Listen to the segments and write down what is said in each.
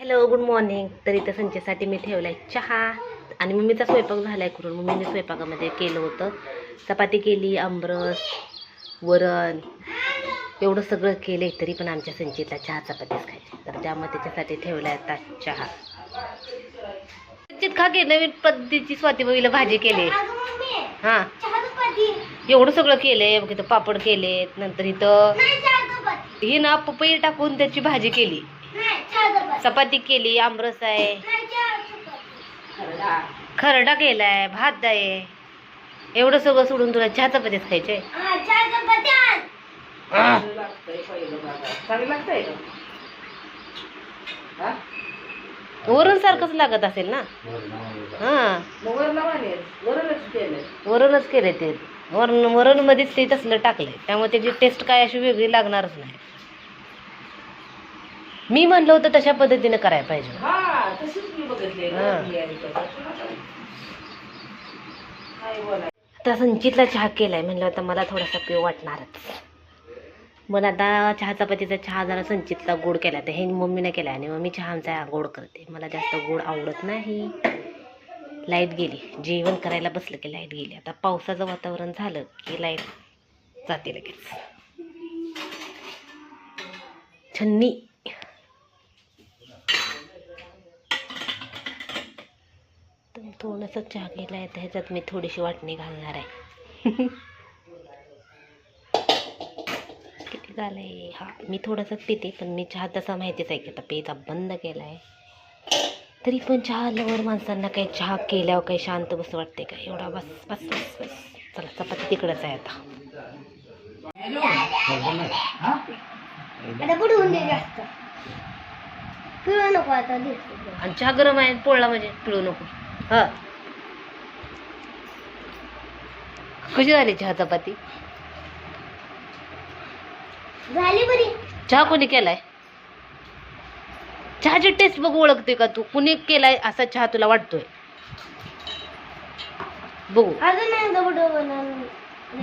Hello good morning तर इथं संचेसाठी मी ठेवला आहे चहा. आणि मम्मीचा स्वयंपाक झाला आहे करून. मम्मीने स्वयंपाकामध्ये केलं होतं. चपाती केली आंबरस वरण. एवढं सगळं केलं आहे तरी पण आमच्या संचितला चहा चपातीच खायची. तर त्यामुळे त्याच्यासाठी ठेवला आहे आता चहा. संचित खा की नवीन पद्धतीची स्वातीबाईला भाजी केली. हां. एवढं सगळं केलंय. बघ इथं पापड केलेत. नंतर इथं ही ना पपई टाकून त्याची भाजी केली. चपाती केली आमरस आहे. खरडा केलाय भात आहे. एवढं सगळं सोडून तुला चहा चपातीच खायचे वरण सारखंच लागत असेल ना? हा. वरणच केले ते. वरण वरण मध्येच ते तसलं टाकलंय. त्यामुळे त्याची टेस्ट काय अशी वेगळी लागणारच नाही. मी म्हणलं होतं तशा पद्धतीने करायला पाहिजे. आता संचितला चहा केलाय. म्हणलं आता मला थोडासा पिऊ वाटणारच. मग आता चहा चपातीचा चहा जरा संचितला गोड केला तर हे मम्मीने केला आणि मम्मी चहा आमचा गोड करते. मला जास्त गोड आवडत नाही. लाइट गेली. जेवण करायला बसलं की लाइट गेली. आता पावसाचं वातावरण झालं की लाइट जाते लगेच. छन्नी. तर थोडंसं चहा केला आहे तर ह्याच्यात मी थोडीशी वाटणी घालणार आहे. किती झालंय? हा मी थोडंसं पिते पण मी चहा तसा माहितीच आहे की आता पेचा बंद केला आहे तरी पण चहा लवर माणसांना काही चहा केल्यावर काही शांत बस वाटते का? एवढा बस बस बस बस. चला चपाती तिकडंच आहे आता. आणि चहा गरम आहे पोळला म्हणजे पिळू नको. हा. कशी झाली चहा चपाती? झाली बरी. चहा कोणी केलाय? चहाची टेस्ट बघ ओळखते का तू? कुणी केलाय असा चहा तुला वाटतोय? बघू. अजून एकदा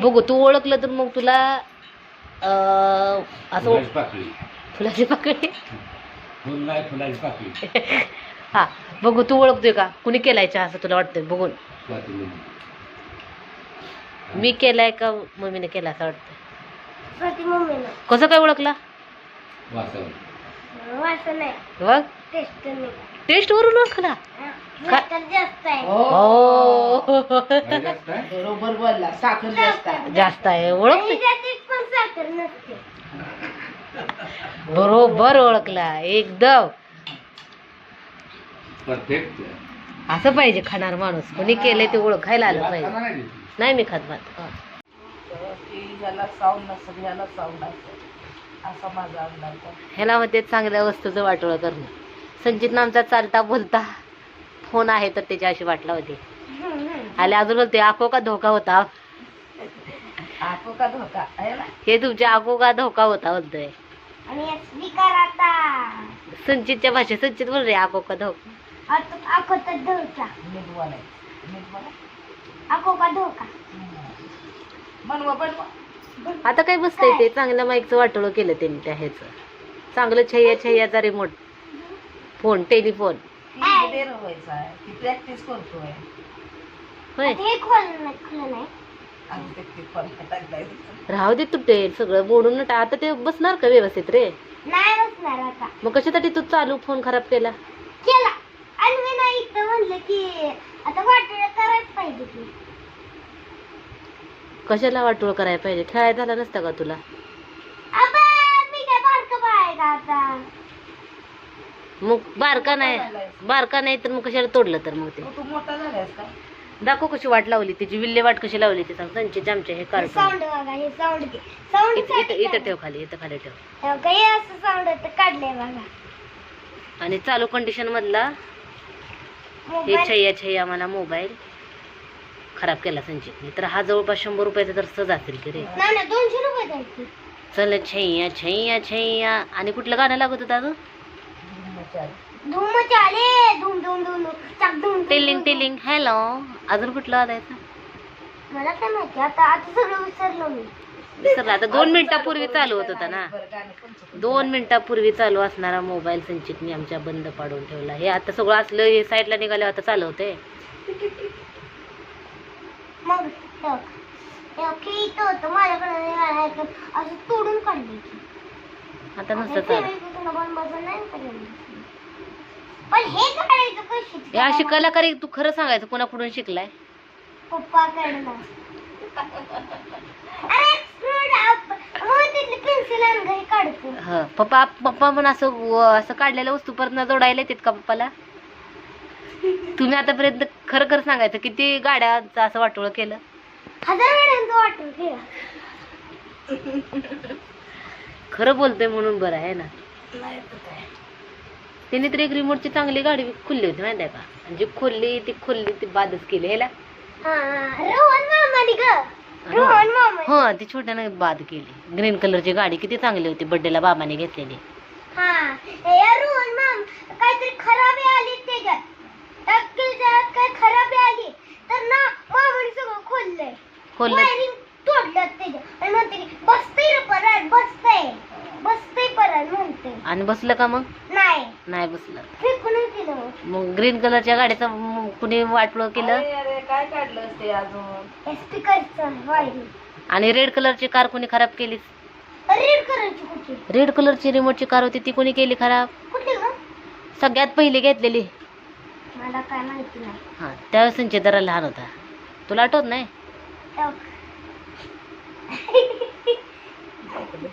बघू तू ओळखलं तर मग तुला अं, असं फुलाची पाकळी. फुलाची पाकळी. हा बघू तू ओळखतोय का? कुणी केलाय चहा असं तुला वाटतंय? बघून. मी केलाय का मम्मीने केला असं मम्मीनं कसं काय ओळखला? बघ टेस्ट वरून ओळखला? साखर जास्त आहे. हो. बरोबर बोलला साखर जास्त जास्त आहे ओळखते आणि त्यात पण साखर नसते. बरोबर ओळखला एकदम. परफेक्ट असं पाहिजे खाणार माणूस. कोणी केलंय ते ओळखायला आलं पाहिजे. नाही मी खात भात हा. ह्याला साऊंड नसेल ह्याला साऊंड असेल असा माझा अंदाज आहे. ह्याला मध्ये चांगल्या वस्तूचं वाटोळं करणं. संचित नामचा चालता बोलता फोन आहे तर त्याची अशी वाटला होती. आले अजून बोलते आखो का धोका होता? आको का धोका? आहे ना? हे तुमच्या आखो का धोका होता बोलतोय. आणि स्पीकर आता. संचितच्या भाषेत संचित बोल रे आखो का धोका? आता आखो तर धोका. नीट बोलायचं नीट बोला आखो का धोका? बनवा बनवा. आता काय बसतंय ते? चांगल्या माईकचं वाटोळं केलं त्यांनी त्या ह्याचं. चांगलं छय्या छय्याचा रिमोट फोन टेलिफोन. ती डेर व्हायचा आहे. ती प्रॅक्टिस करतोय. होय. आता हे खोल नाही खुलं नाही. आणि ते ते पण टाकलाय. राहू दे तुटेल सगळं मोडून नटा आता ते बसणार का व्यवस्थित रे? नाही बसणार आता. मग कशासाठी तू चालू फोन खराब केला? केला. आणि मी नाही इथं म्हणलं की आता वाटलं करायच पाहिजे की. कशाला वाटोळ करायला पाहिजे? खेळायला झाला नसता का तुला? अबा मी काय बारकं बाळ आहे का आता? मग बारका नाही बारका नाही तर मग कशाला तोडलं तर मग ते? तू मोठा झालायस का? दाखव कशी वाट लावली त्याची विल्ले वाट कशी लावली ते सांग संचित आमचे हे कार्टून साऊंड बघा हे साऊंड घे. साऊंड इथं इथं इथं ठेव खाली इथं खाली ठेव. काही असं साऊंड काढलंय बघा. आणि चालू कंडिशन मधला हे छय्या छय्या मला मोबाईल खराब केला संचितने तर हा जवळपास शंभर रुपयाचा तर सहज असेल की रे. दोनशे रुपये चल छैया छैया छैया. आणि कुठलं गाणं लागत होतं अगं? धूम चाले धूम धूम धूम धूम चाक धूम धूम, टेलिंग टेलिंग हॅलो. अजून कुठलं वाजायचं मला काय माहिती आता आता सगळं विसरलो मी. विसरला. आता दोन मिनिटापूर्वी चालू होत होता ना? दोन मिनिटापूर्वी चालू असणारा मोबाईल संचित मी आमच्या बंद पाडून ठेवला. हे आता सगळं असलं हे साईडला निघालं आता चालू होते. माझ्याकडे निघाला असं तोडून काढली आता नसतं चालू. तुला पण बसून नाही करेल. पण हे काढायचं कशी? हे अशी कलाकारी तू खरं सांगायचं कोणाकडून शिकलाय? पप्पाकडनं हो ह पप्पा पप्पा पण असं व- असं काढलेल्या वस्तू परत जोडायला येतात का पप्पाला? तुम्ही आतापर्यंत खरं खरं सांगायचं किती गाड्याचं असं वाटोळ केलं? हजार वेळांचं वाटून घ्या खरं बोलतोय म्हणून बरं आहे ना. त्याने तर एक रिमोटची चांगली गाडी खुलली होती माहिती आहे का? आणि जी खोलली ती खोलली ती बादच केली ह्याला रोहन मामानी ग. रोहन मामा हो ती छोट्यानं बाद केली. ग्रीन कलरची गाडी किती चांगली होती बर्थडेला बाबाने घेतलेली. हा या रोहन माम काहीतरी खराबी आली त्याच्यात. काय खराबी आली तर ना मामाने सगळं खोललंय. खोललं. वायरिंग तोडलं त्याच्यात. आणि म्हणते की, बसतंय रे परत बसतंय. बसतंय परत म्हणते. आणि बसलं का मग? नाही बसलं. फेकूनच दिलं मग मग ग्रीन कलरच्या गाडीचं म- कुणी वाटलं केलं? अरे अरे काय काढलं असते अजून? स्पीकरचं वायरिंग आणि रेड कलरची कार कोणी खराब केली रेड कलरची कुठली? रेड कलरची रिमोटची कार होती ती कोणी केली खराब? ग? सगळ्यात पहिली घेतलेली. मला काय माहिती नाही. हा त्यावेळेस संचित जरा लहान होता. तुला आठवत नाही? तेव्हा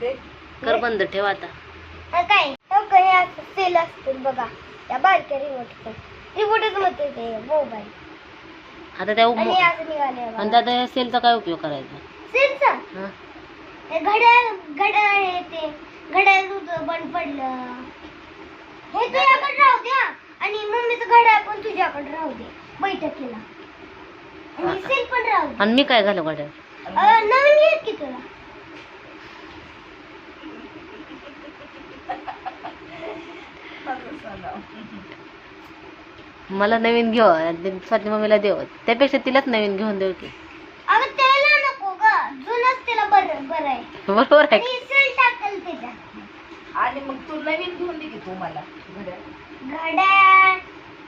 ते कर बंद ठेव आता. हा काय? सेल असतील बघा. त्या बारक्या रिमोटचं रिमोटच म्हणते ते मोबाईल आता त्या आणि असं निघाले आणि त्या सेलचा काय उपयोग करायचा? सेलचा हा? ते घड्याळ घड्याळ आहे ते. घड्याळ तुझं बंद पडलं. हे तुझ्याकडे राहू द्या. आणि मम्मीचं घड्याळ पण तुझ्याकडे राहू दे. बैठकीला. आणि सेल पण राहू दे. आणि मी काय घालू गाड्या अं, नवीन घे की तुला. मला नवीन घेऊ आणि स्वाती मम्मीला देऊ. त्यापेक्षा तिलाच नवीन घेऊन देऊ की. अगं त्याला नको ग. जुनच बरं बरं आहे. बरोबर आहे. आणि टाकल मग तू नवीन घेऊन दे की तू मला. घड्याळ. घड्याळ.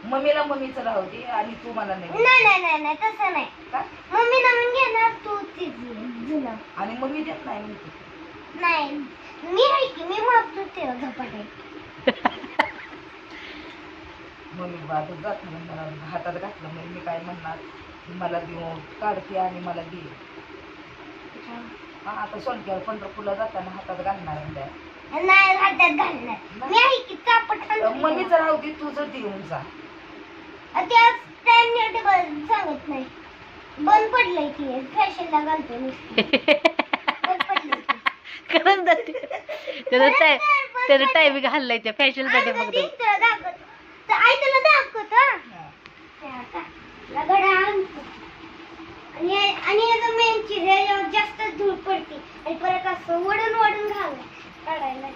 मम्मीला मम्मीचं राहू दे आणि तू मला नवीन. नाही नाही नाही नाही तसं नाही. का? मम्मी नवीन घेणार तू ती जु- जुनं. आणि मम्मी देत नाही म्हणते. नाही. मी आहे की मी मागतो ते झपाट मम्मी बाजू जात नाही मला हातात घातलं. मग मी काय म्हणणार? मला देऊ काढते आणि मला दे. हा आता सोनक्यावर पंढरपूरला जाताना हातात घालणार आहे त्या. नाही हातात घालणार. मी आहे की चापट मम्मीचं राहू दे तुझं देऊन जा. त्या टाइम टेबल सांगत नाही. बंद पडलंय की फॅशनला घालतो नुसती. बंद पडलंय की. खरंच जाते त्याचं टाय त्याचं टायमिंग हल्लाय त्या फॅशनसाठी आणि फक्त कधी तुला दाखवत तर आई तुला दाखवत. हा. हा. हे. आणि हे- आणि आहे जास्त धूळ पडते. आणि परत असं वडून वडून काढायला?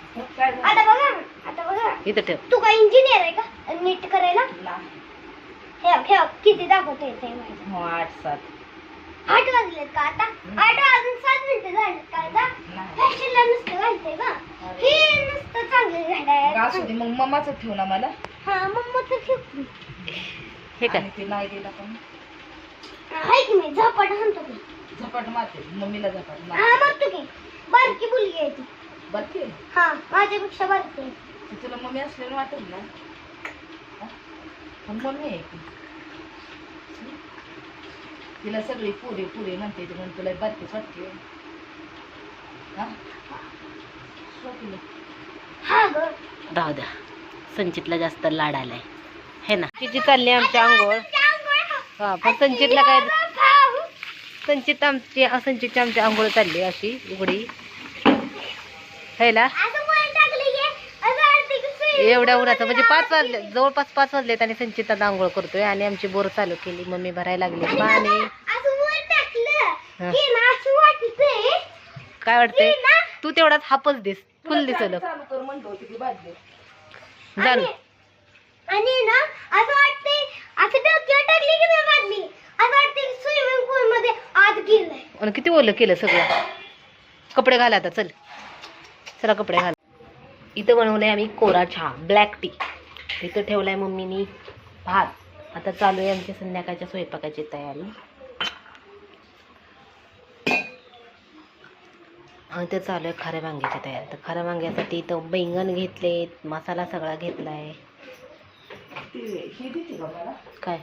आता बघा आता बघा. इथं ठेव. तू काय इंजिनियर आहे का? नीट करायला. ठेव ठेव किती दाखवता येते हो आठ सात. आठ वाजलेत का आता? आठ वाजून सात मिनिटं झालेत का आता. फॅशनला नुसतं घालते का हे नुसतं चांगलं झाड दे मग मम्माचं ठेव ना मला. हा हे काय आणि ते नाही दिला पण. हाय की मी झपाट की. झपाट मारते मम्मीला झपाट हा की. बारकी मुलगी आहे ती. बरं हा माझ्यापेक्षा बारकी आहे. तुला मम्मी असलेलं वाटेल ना? हा? पण मम्मी आहे की तिला सगळी पुरे पुरे म्हणते ती म्हणून तुला बारकीच वाटते. हा? हा ग. राहू द्या. संचितला जास्त लाड आलाय. हे ना? तिची चालली आमची आंघोळ? हा पण संचितला काय संचित आमची संचितची आमची आंघोळ चालली अशी उघडी. हैला? एवढ्या उन्हाचं. म्हणजे पाच वाजले जवळपास पाच वाजलेत आणि संचित आता आंघोळ करतोय आणि आमची बोर चालू केली. मम्मी भरायला लागली. पाणी. हा. काय वाटतंय? तू तेवढाच हापच दिस. फुल दिसलं. आणि ना असं वाटते असं डोक्यावर टाकली की नाही बादली असं वाटते स्विमिंग पूल मध्ये आत गेलंय. आणि किती ओलं केलं सगळं? कपडे घाला आता चल. चला कपडे घाल. इथं बनवलंय आम्ही कोरा चहा ब्लॅक टी इथं ठेवलाय मम्मीनी भात. आता चालू आहे आमची संध्याकाळच्या स्वयंपाकाची तयारी. आणि ते चालू आहे खऱ्या वांग्याची तयार. तर खऱ्या वांग्यासाठी इथं बैंगन घेतले मसाला सगळा घेतला आहे काय?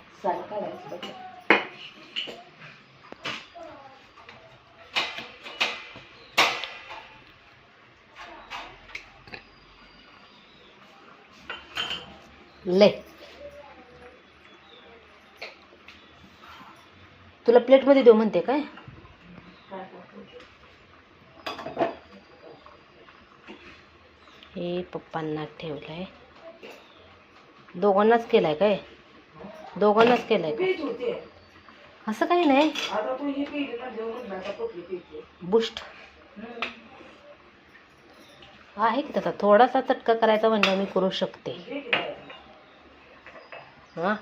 ले. तुला प्लेटमध्ये देऊ म्हणते काय? हे पप्पांना ठेवलं आहे दोघांनाच केलाय काय? दोघांनाच केलं आहे असं काही नाही. बुष्ट. बुस्ट आहे की तसा? थोडासा चटका करायचा म्हणजे मी करू शकते. हा हां?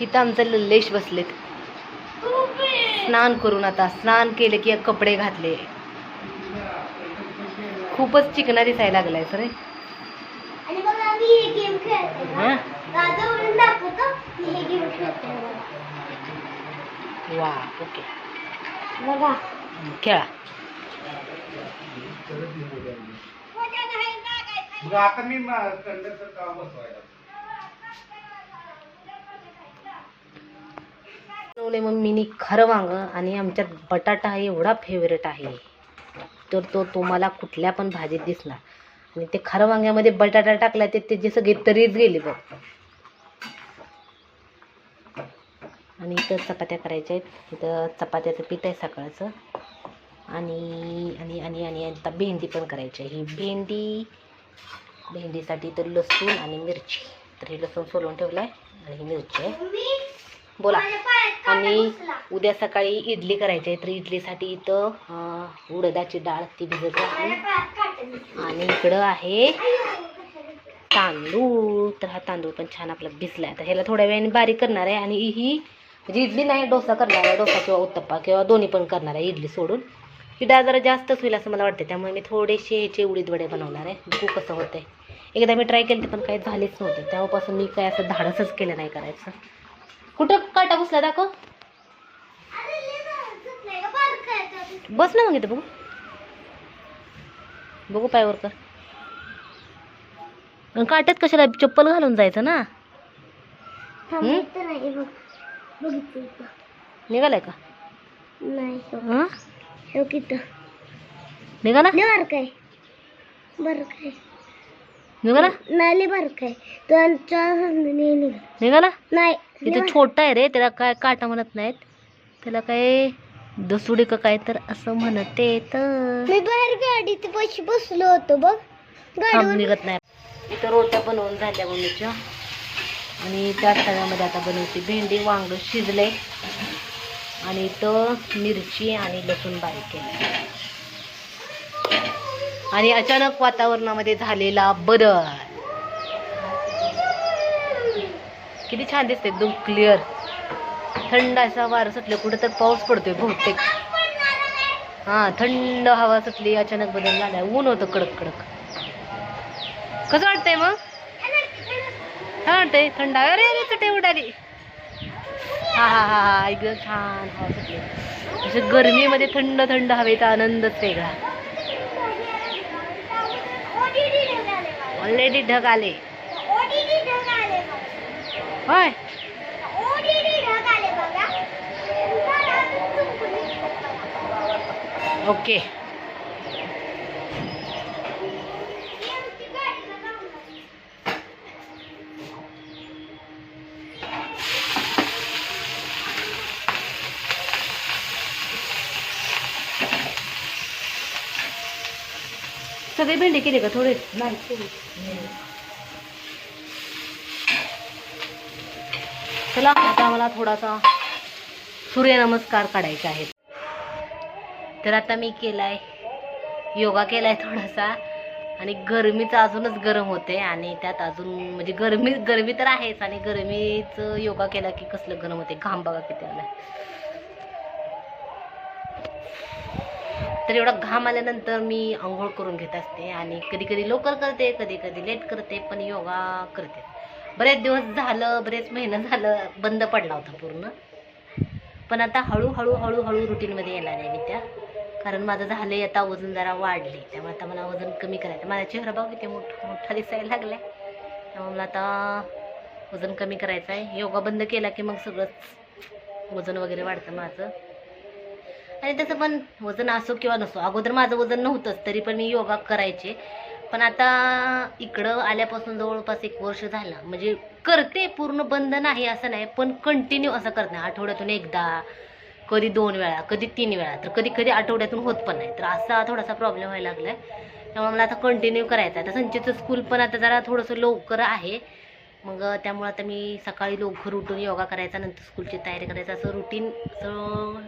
इथं आमचं लल्लेश बसलेत. स्नान करून आता स्नान केले की कपडे घातले. खूपच चिकना दिसायला लागलाय सर. वा ओके. बघा. खेळा. आता मी कंडक्टर का बसवायला. बनवले मम्मीनी खरं वांग आणि आमच्यात बटाटा हा एवढा फेवरेट आहे. तर तो तुम्हाला कुठल्या पण भाजीत दिसणार. आणि ते खरं वांग्यामध्ये बटाटा टाकला ते त्याचे सगळे तरीच गेले बघ. आणि इथं चपात्या करायच्या आहेत. इथं चपात्याचं पीठ आहे सकाळचं. आणि आणि आणि आणि आता भेंडी पण करायची आहे. ही भेंडी भेंडीसाठी तर लसूण आणि मिरची. तर हे लसूण सोलून ठेवलं आहे आणि ही मिरची आहे. बोला. आणि उद्या सकाळी इडली करायची आहे. तर इडलीसाठी इथं उडदाची डाळ ती भिजत घातली. आणि इकडं आहे तांदूळ. तर हा तांदूळ पण छान आपला भिजला आहे तर ह्याला थोड्या वेळाने बारीक करणार आहे. आणि ही म्हणजे इडली नाही डोसा करणार आहे. डोसा किंवा उत्तप्पा किंवा दोन्ही पण करणार आहे इडली सोडून. ही डाळ जरा जास्तच होईल असं मला वाटतं त्यामुळे मी थोडेसे ह्याचे उडीद वडे बनवणार आहे. बघू कसं होतं आहे एकदा मी ट्राय केलं ते पण काही झालेच नव्हते. तेव्हापासून मी काय असं धाडसच केलं नाही करायचं. कुठं काटा बसला दाखव. बस ना मग इथं बघू. बघू पायवर कर. आणि काट्यात कशाला चप्पल घालून जायचं ना. निघालाय का? नाही निघाला बर काय बर काय निघाला नाही बर काय निघाला नाही. इथं छोटा आहे रे त्याला काय काटा म्हणत नाहीत. त्याला काय दसुडी का काय तर असं म्हणते तर. मी बाहेर गाडीत पैसे बसलो होतो बघ. थांब गाडीवर निघत नाही. इथं रोट्या बनवून झाल्या मम्मीच्या. आणि त्या तव्यामध्ये आता बनवते भेंडी वांग शिजले. आणि इथं मिरची आणि लसूण बारीक केलं. आणि अचानक वातावरणामध्ये झालेला बदल. किती छान दिसते एकदम क्लिअर थंड असा वारं सुटलं कुठं तर पाऊस पडतोय बहुतेक. हा थंड हवा सुटली अचानक बदल झाला ऊन होतं कडक कडक. कसं वाटतंय मग? हा वाटतंय थंड अरे अरे चटे उडाली. हा हा हा हा एकदम छान हवा सुटली. असं गरमीमध्ये थंड थंड हवेचा आनंदच वेगळा. ऑलरेडी ढग आले. होय ओके सगळे भेंडी केले का थोडे नाही चला आता मला थोडासा सूर्यनमस्कार काढायचा आहे. तर आता मी केलाय योगा केलाय थोडासा आणि गरमीचं अजूनच गरम होते आणि त्यात अजून म्हणजे गरमी गरमी तर आहेच आणि गरमीचं योगा केला की कसलं गरम होते घाम बघा किती आला तर एवढा घाम आल्यानंतर मी आंघोळ करून घेत असते आणि कधी कधी लवकर करते कधी कधी लेट करते पण योगा करते. बरेच दिवस झालं बरेच महिनं झालं बंद पडला होता पूर्ण. पण आता हळूहळू हळूहळू रुटीनमध्ये येणार आहे मी त्या. कारण माझं झालंय आता वजन जरा वाढले त्यामुळे आता मला वजन कमी करायचं माझा चेहरा किती मोठा मोठा दिसायला लागलाय. त्यामुळे मला आता वजन कमी करायचं आहे. योगा बंद केला की मग सगळंच वजन वगैरे वाढतं माझं. आणि तसं पण वजन असो किंवा नसो अगोदर माझं वजन नव्हतंच तरी पण मी योगा करायचे. पण आता इकडं आल्यापासून जवळपास एक वर्ष झालं. म्हणजे करते पूर्ण बंद नाही असं नाही पण कंटिन्यू असं करत नाही. आठवड्यातून एकदा कधी दोन वेळा कधी तीन वेळा तर कधी कधी आठवड्यातून होत पण नाही. तर असा थोडासा प्रॉब्लेम व्हायला लागलाय. त्यामुळे मला आता कंटिन्यू करायचं आहे आता संचितचं स्कूल पण आता जरा थोडंसं लवकर आहे. मग त्यामुळं आता मी सकाळी लवकर उठून योगा करायचा नंतर स्कूलची तयारी करायचं. असं रुटीन असं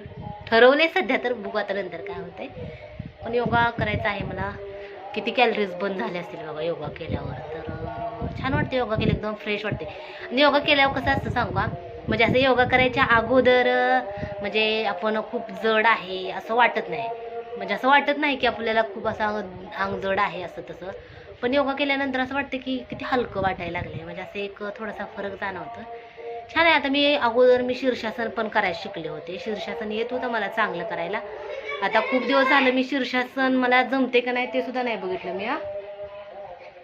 ठरवलंय सध्या तर. बघू आता नंतर काय होतंय. पण योगा करायचा आहे मला. किती कॅलरीज बंद झाले असतील बाबा योगा केल्यावर? तर छान वाटते योगा केलं एकदम फ्रेश वाटते आणि योगा केल्यावर कसं असतं सांगू का? म्हणजे असं योगा करायच्या अगोदर म्हणजे आपण खूप जड आहे असं वाटत नाही. म्हणजे असं वाटत नाही की आपल्याला खूप असं अंग अंग जड आहे असं तसं. पण योगा केल्यानंतर असं वाटतं की किती हलकं वाटायला लागलं म्हणजे असं एक थोडासा फरक जाणवतं. छान आहे. आता मी अगोदर मी शीर्षासन पण करायला शिकले होते. शीर्षासन येत होतं मला चांगलं करायला. आता खूप दिवस झालं मी शीर्षासन मला जमते का नाही ते सुद्धा नाही बघितलं मी हा.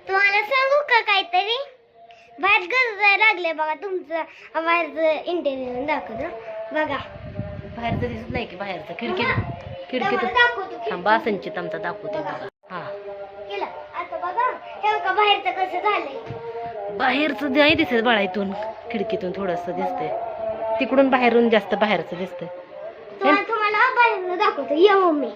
तुम्हाला सांगू का काहीतरी? बाहेर गरजायला लागले बघा तुमचं. बाहेरचं इंटरव्ह्यू दाखवतो. बघा. बाहेरचं दिसत नाही की बाहेरचं. खिडकीत तुम्हाला खिडकीत. थांबा संचित आमचा दाखवते बघा. हा. केलं. आता बघा. हे बाहेरचं कसं झालंय. बाहेरचं नाही दिसत बाळा इथून. खिडकीतून थोडंसं दिसतंय. तिकडून बाहेरून जास्त बाहेरचं दिसतंय. बाहेर दाखवतो ये मम्मी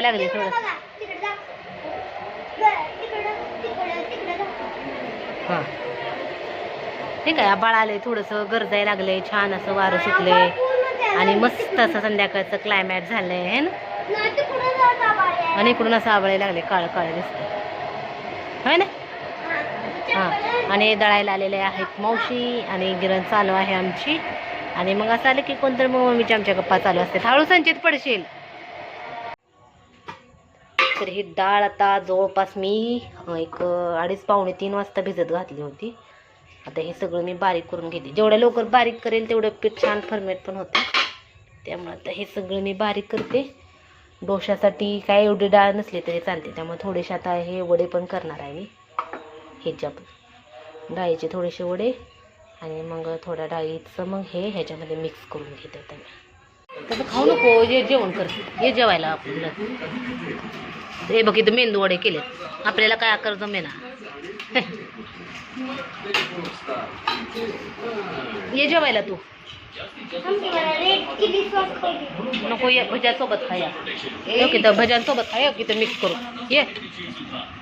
लागले थोडं. हा. ठीक आहे बाळ आले थोडंसं गरजायला लागले छान असं वारं सुटले आणि मस्त असं संध्याकाळचं क्लायमॅट झालंय है ना. आणि इकडून असं आबळे लागले काळ काळ दिसतं है ना? हा. हां आणि दळायला आलेले आहेत मावशी आणि गिरण चालू आहे आमची. आणि मग असं आलं की कोणतरी मग मम्मीच्या आमच्या गप्पा चालू असते. हळू संचित पडशील. तर ही डाळ आता जवळपास मी एक अडीच पावणे तीन वाजता भिजत घातली होती. आता हे सगळं मी बारीक करून घेते. जेवढ्या लवकर बारीक करेल तेवढं पीठ छान फर्मेट पण होतं. त्यामुळे आता हे सगळं मी बारीक करते. डोशासाठी काय एवढी डाळ नसली तरी चालते. त्यामुळे थोडेसे आता हे वडे पण करणार आहे मी. ह्याच्या डाळीचे थोडेसे वडे आणि मग थोड्या डाळीचं मग हे ह्याच्यामध्ये मिक्स करून घेते आता मी तसं खाऊ नको जे जेवण कर. हे जेवायला आपल्याला हे बघ इथं मेंदू वडे केले आपल्याला काय आकार जमेना. ये जेवायला तू. नको ये भज्यासोबत खाया ओके तर भज्यांसोबत खाया की तर मिक्स करू ये.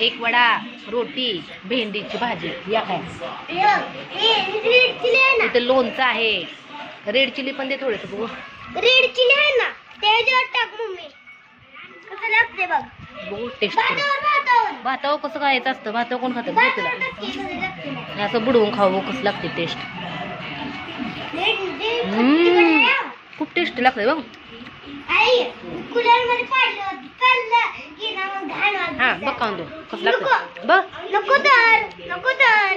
एक वडा रोटी भेंडीची भाजी. या काय? इथं लोणचं आहे. रेड चिली पण दे थोडंसं बघू. रेड चिली आहे ना त्याच्यावर टाक मम्मी. कसं लागते बघ. बघू टेस्ट करू. भातावर कसं खायचं असतं? भातावर कोण खातं? तुला. लागते असं बुडवून खावं कसं लागते टेस्ट. खूप टेस्टी लागतंय बघ. आई कूलरमध्ये पाडलं होतं. चाललं की ना मग घाण वाजली. हा बघ खाऊन दे कसं लागतं बघ. नको तर. नको तर.